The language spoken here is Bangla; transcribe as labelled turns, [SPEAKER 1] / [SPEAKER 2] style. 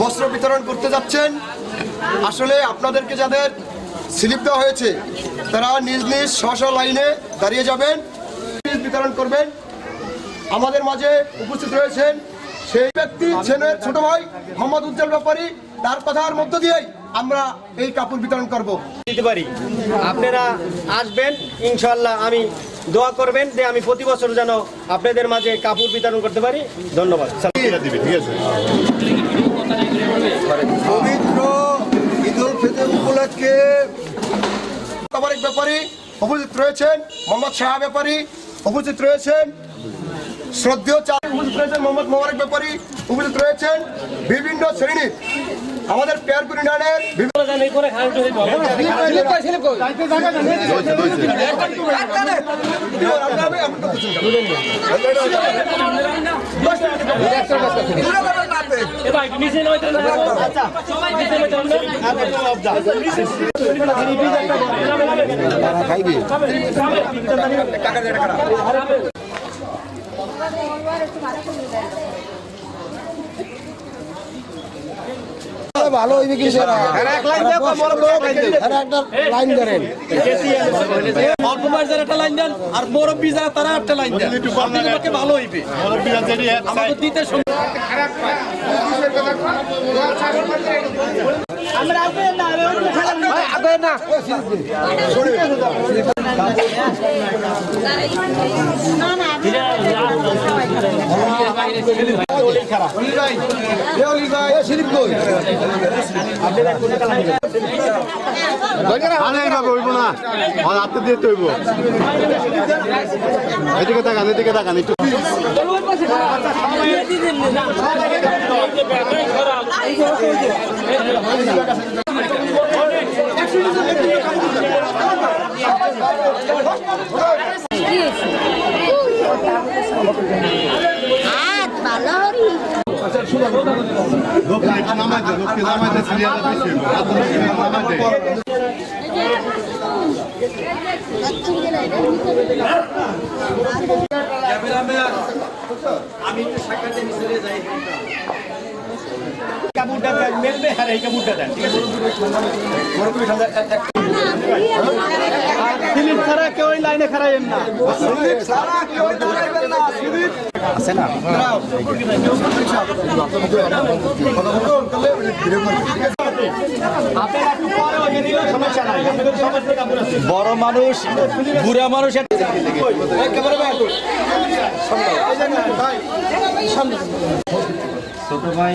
[SPEAKER 1] বস্ত্র বিতরণ করতে যাচ্ছেন। আসলে আপনাদেরকে যাদের স্লিপ দেওয়া হয়েছে, তারা নিজ নিজ স্ব লাইনে দাঁড়িয়ে যাবেন বিতরণ করবেন। আমাদের মাঝে উপস্থিত রয়েছেন সেই ব্যক্তি ছেলের ছোট ভাই মোহাম্মদ উজ্জ্বল ব্যাপারী। তার কথার মধ্য দিয়েই আমরা এই কাপড় বিতরণ করব।
[SPEAKER 2] দিতে পারি। আপনারা আসবেন ইনশাল্লাহ আমি দোয়া করবেন যে আমি প্রতি বছর যেন আপনাদের মাঝে কাপড় বিতরণ করতে পারি। ধন্যবাদ।
[SPEAKER 1] পবিত্র ব্যাপারী উপস্থিত রয়েছেন, মোহাম্মদ শাহ ব্যাপারী উপস্থিত রয়েছেন। শ্রদ্ধেয় চার উপস্থিত রয়েছেন মোহাম্মদ মোবারক ব্যাপারী উপস্থিত রয়েছেন বিভিন্ন শ্রেণির আমাদের পেয়ারপুর ইউনিয়নের বিভিন্ন
[SPEAKER 3] ভালো হইবে কি একটা লাইন ধরেন।
[SPEAKER 4] অল্প মার্জার একটা লাইন দেন আর মুরব্বী যারা তারা একটা লাইন দেন। ভালো হইবে। আমাদের দিতে সুবিধা
[SPEAKER 5] হাতে দিয়ে তৈব এদিকে তাকান এদিকে তাকান একটু।
[SPEAKER 6] হাত ভালো হরি
[SPEAKER 2] আমি একটু সাক্ষাতে মিশরে যাই। কাপড়টা মেলবে আর এই কাপড়টা দেন ঠিক আছে
[SPEAKER 4] ফিলিপ ছাড়া কেউ লাইনে না বড় মানুষ বুড়া মানুষ
[SPEAKER 2] ছোট ভাই